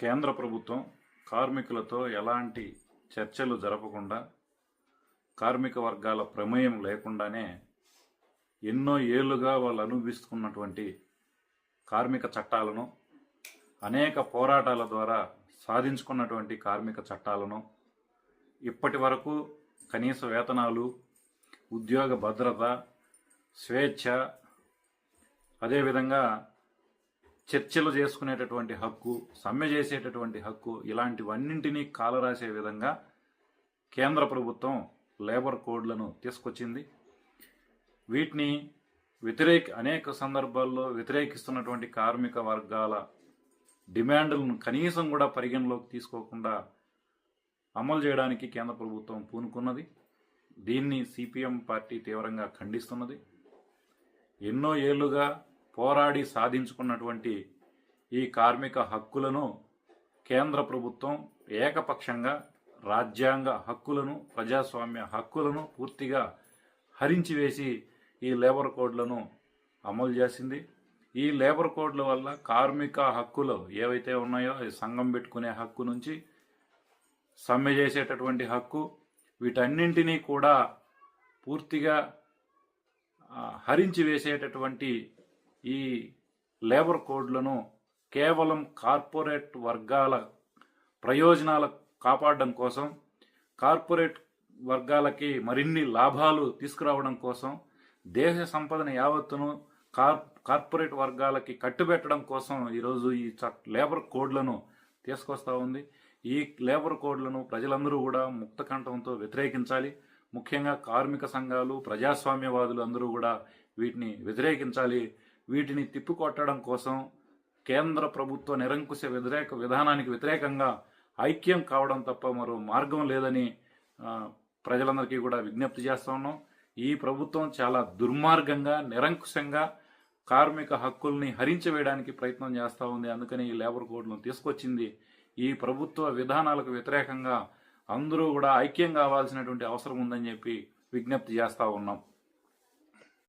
కేంద్ర ప్రభుత్వం కార్మికులతో ఎలాంటి చర్చలు జరపకుండా కార్మిక వర్గాల ప్రమేయం లేకుండానే ఎన్నో ఏళ్ళుగా వాళ్ళు అనుభవిస్తున్నటువంటి కార్మిక చట్టాలను అనేక పోరాటాల ద్వారా సాధించుకున్నటువంటి కార్మిక చట్టాలను ఇప్పటి వరకు కనీస వేతనాలు ఉద్యోగ భద్రత స్వేచ్ఛ అదేవిధంగా చర్చలు చేసుకునేటటువంటి హక్కు సమ్మె చేసేటటువంటి హక్కు ఇలాంటివన్నింటినీ కాలరాసే విధంగా కేంద్ర ప్రభుత్వం లేబర్ కోడ్లను తీసుకొచ్చింది. వీటిని వ్యతిరేక అనేక సందర్భాల్లో వ్యతిరేకిస్తున్నటువంటి కార్మిక వర్గాల డిమాండ్లను కనీసం కూడా పరిగణలోకి తీసుకోకుండా అమలు చేయడానికి కేంద్ర ప్రభుత్వం పూనుకున్నది. దీన్ని సిపిఎం పార్టీ తీవ్రంగా ఖండిస్తున్నది. ఎన్నో ఏళ్ళుగా పోరాడి సాధించుకున్నటువంటి ఈ కార్మిక హక్కులను కేంద్ర ప్రభుత్వం ఏకపక్షంగా రాజ్యాంగ హక్కులను ప్రజాస్వామ్య హక్కులను పూర్తిగా హరించి వేసి ఈ లేబర్ కోడ్లను అమలు చేసింది. ఈ లేబర్ కోడ్ల వల్ల కార్మిక హక్కులు ఏవైతే ఉన్నాయో సంఘం పెట్టుకునే హక్కు నుంచి సమ్మె చేసేటటువంటి హక్కు వీటన్నింటినీ కూడా పూర్తిగా హరించి వేసేటటువంటి ఈ లేబర్ కోడ్లను కేవలం కార్పొరేట్ వర్గాల ప్రయోజనాల కాపాడడం కోసం కార్పొరేట్ వర్గాలకి మరిన్ని లాభాలు తీసుకురావడం కోసం దేశ సంపదను యావత్తును కార్ కార్పొరేట్ వర్గాలకి కట్టుబెట్టడం కోసం ఈరోజు ఈ చ లేబర్ కోడ్లను తీసుకొస్తా ఉంది. ఈ లేబర్ కోడ్లను ప్రజలందరూ కూడా ముక్త కంఠంతో వ్యతిరేకించాలి. ముఖ్యంగా కార్మిక సంఘాలు ప్రజాస్వామ్యవాదులు అందరూ కూడా వీటిని వ్యతిరేకించాలి. వీటిని తిప్పికొట్టడం కోసం కేంద్ర ప్రభుత్వ నిరంకుశ వ్యతిరేక విధానానికి వ్యతిరేకంగా ఐక్యం కావడం తప్ప మరో మార్గం లేదని ప్రజలందరికీ కూడా విజ్ఞప్తి చేస్తూ ఉన్నాం. ఈ ప్రభుత్వం చాలా దుర్మార్గంగా నిరంకుశంగా కార్మిక హక్కుల్ని హరించివేయడానికి ప్రయత్నం చేస్తూ ఉంది. అందుకని ఈ లేబర్ కోడ్లను తీసుకొచ్చింది. ఈ ప్రభుత్వ విధానాలకు వ్యతిరేకంగా అందరూ కూడా ఐక్యం కావాల్సినటువంటి అవసరం ఉందని చెప్పి విజ్ఞప్తి చేస్తూ ఉన్నాం.